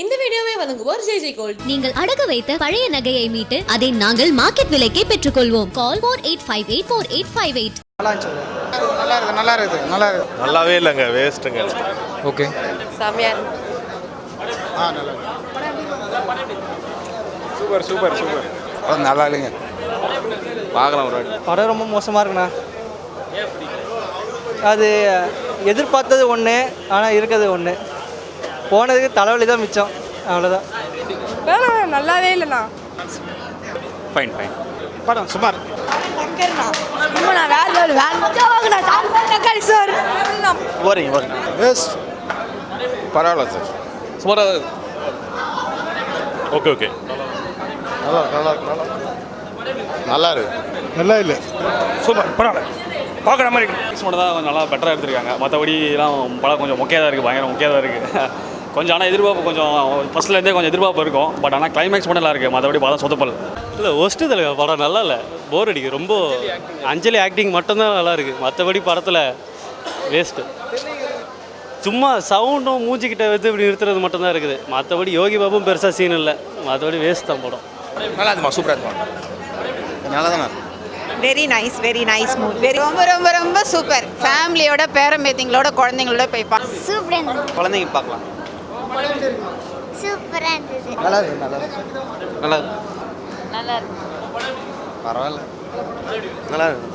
இந்த வீடியோவை வழங்குவோர் ஜெய் ஜெய் கோல்ட். நீங்கள் அடகு வைத்த பழைய நகையை மீட்டு அதை நாங்கள் மார்க்கெட் விலைக்கே பெற்றுக்கொள்வோம். Call four eight five eight four eight five eight நல்லா இருக்குது நல்லா இருக்குது நல்லா இருக்குது நல்லாவே இல்லைங்க வேஸ்ட்டுங்க ஓகே. செம்மையா ஆ நல்லா சூப்பர் சூப்பர் சூப்பர். படம் நல்லா இல்லைங்க. பார்க்கலாம் ஒரு வாட்டி. படம் ரொம்ப மோசமாக இருக்குண்ணா. அது எதிர்பார்த்தது ஒன்று ஆனால் இருக்கிறது ஒன்று போனதுக்கு தலைவலி தான் மிச்சம். அவ்வளோதான் வேணாம் நல்லாவே இல்லைண்ணா. ஃபைன் ஃபைன் படம் சுமார். பரவாயில்ல சார் சுமாராக ஓகே ஓகே நல்லா நல்லா நல்லா. நல்லா இருக்கு. நல்லா இல்லை. சூப்பர் பரவாயில்ல. பார்க்குற மாதிரி மட்டும் தான் கொஞ்சம் நல்லா பெட்டராக எடுத்திருக்காங்க. மற்றபடிலாம் படம் கொஞ்சம் மொக்கையாக தான் இருக்குது பயங்கர மொக்கையாக தான் இருக்குது கொஞ்சம் ஆனால் எதிர்பார்ப்பு கொஞ்சம் ஃபஸ்ட்லேருந்தே கொஞ்சம் எதிர்பார்ப்பு இருக்கும். பட் ஆனால் கிளைமேக்ஸ் மட்டும் நல்லா இருக்குது மற்றபடி படம் சொதப்பல் இல்லை ஒஸ்ட்டு தலைவர் படம் நல்லா இல்லை. போர் அடிக்கு ரொம்ப அஞ்சலி ஆக்டிங் மட்டும்தான் நல்லா இருக்குது மற்றபடி படத்தில் வேஸ்ட்டு சும்மா சவுண்டும் மூஞ்சிக்கிட்ட வந்து இப்படி நிறுத்துறது மட்டும்தான் இருக்குது. மற்றபடி யோகி பாபும் பெருசாக சீன் இல்லை. மற்றபடி வேஸ்ட் தான் படம். நல்லா இருக்குமா? சூப்பராக இருக்குமா? நல்லா தானே? Very nice very nice movie very ரொம்ப ரொம்ப ரொம்ப சூப்பர். ஃபேமிலியோட பேரம்பேத்திங்களோட குழந்தைங்களோட போய் பா சூப்பராக இருந்தது குழந்தைங்க பார்க்கலாம். சூப்பராக இருந்தது. நல்லா இருக்கு. நல்லா இருக்கு. நல்லா நல்லா இருக்கு. பரவாயில்ல. நல்லா இருக்கு